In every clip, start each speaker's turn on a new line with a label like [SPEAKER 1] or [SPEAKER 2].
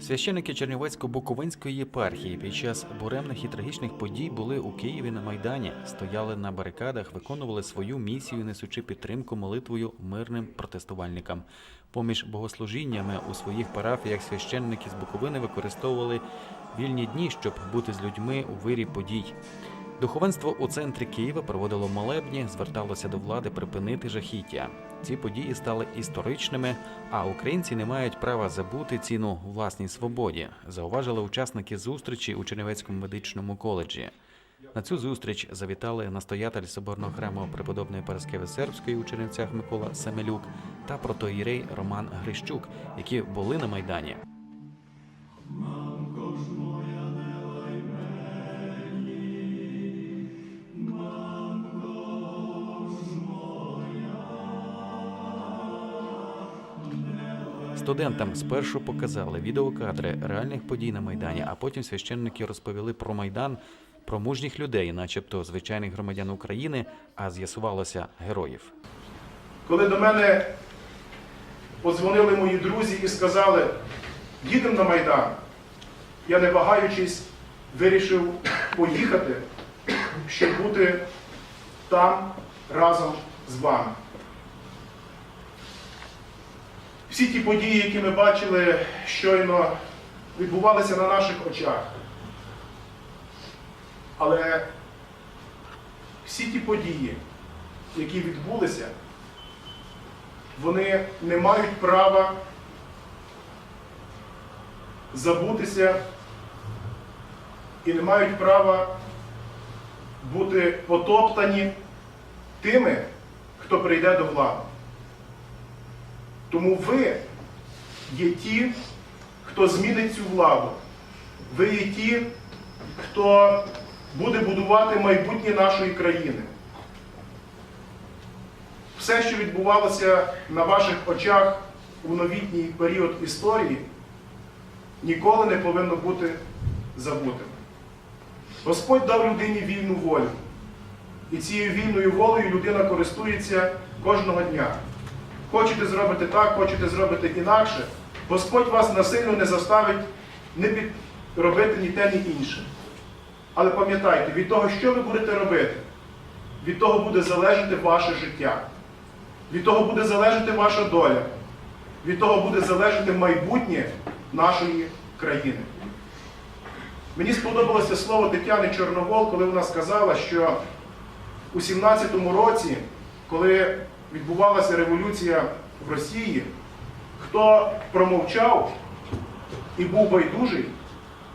[SPEAKER 1] Священники Чернівецько-Буковинської єпархії під час буремних і трагічних подій були у Києві на Майдані, стояли на барикадах, виконували свою місію, несучи підтримку молитвою мирним протестувальникам. Поміж богослужіннями у своїх парафіях священники з Буковини використовували вільні дні, щоб бути з людьми у вирі подій. Духовенство у центрі Києва проводило молебні, зверталося до влади припинити жахіття. Ці події стали історичними, а українці не мають права забути ціну власній свободі, зауважили учасники зустрічі у Чернівецькому медичному коледжі. На цю зустріч завітали настоятель соборного храму преподобної Параскеви Сербської у Чернівцях Микола Семелюк та протоїрей Роман Грищук, які були на майдані. Студентам спершу показали відеокадри реальних подій на майдані, а потім священники розповіли про майдан, про мужніх людей, начебто звичайних громадян України, а з'ясувалося героїв.
[SPEAKER 2] Коли до мене подзвонили мої друзі і сказали, їдемо на Майдан, я не вагаючись вирішив поїхати, щоб бути там разом з вами. Всі ті події, які ми бачили щойно, відбувалися на наших очах. Але всі ті події, які відбулися, вони не мають права забутися і не мають права бути потоптані тими, хто прийде до влади. Тому ви є ті, хто змінить цю владу. Ви є ті, хто буде будувати майбутнє нашої країни все, що відбувалося на ваших очах у новітній період історії, ніколи не повинно бути забутим. Господь дав людині вільну волю. І цією вільною волею людина користується кожного дня. Хочете зробити так, хочете зробити інакше. Господь вас насильно не заставить не робити ні те, ні інше. Але пам'ятайте, від того, що ви будете робити, від того буде залежати ваше життя. Від того буде залежати ваша доля. Від того буде залежати майбутнє нашої країни. Мені сподобалося слово Тетяни Чорновол, коли вона сказала, що у 17-му році, коли відбувалася революція в Росії, хто промовчав і був байдужий,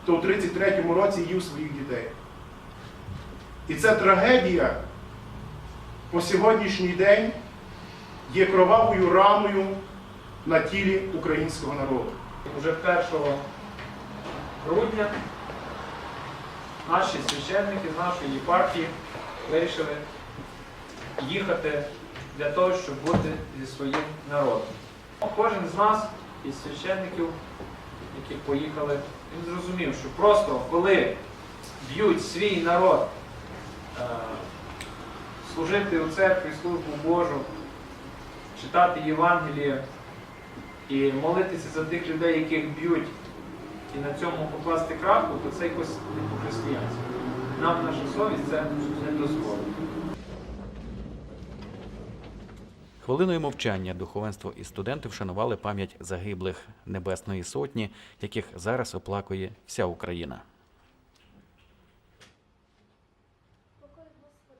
[SPEAKER 2] то у 33-му році їв своїх дітей. І це трагедія по сьогоднішній день є кровавою раною на тілі українського народу.
[SPEAKER 3] Уже 1 грудня наші священники з нашої єпархії вирішили їхати для того, щоб бути зі своїм народом. Кожен з нас, із священників, які поїхали, він зрозумів, що просто коли б'ють свій народ е, служити у церкві службу Божу, читати Євангеліє і молитися за тих людей, яких б'ють, і на цьому покласти крапку, то це якось не по-християнськи. Нам наша совість це не дозволить.
[SPEAKER 1] Хвилиною мовчання духовенство і студенти вшанували пам'ять загиблих Небесної Сотні, яких зараз оплакує вся Україна.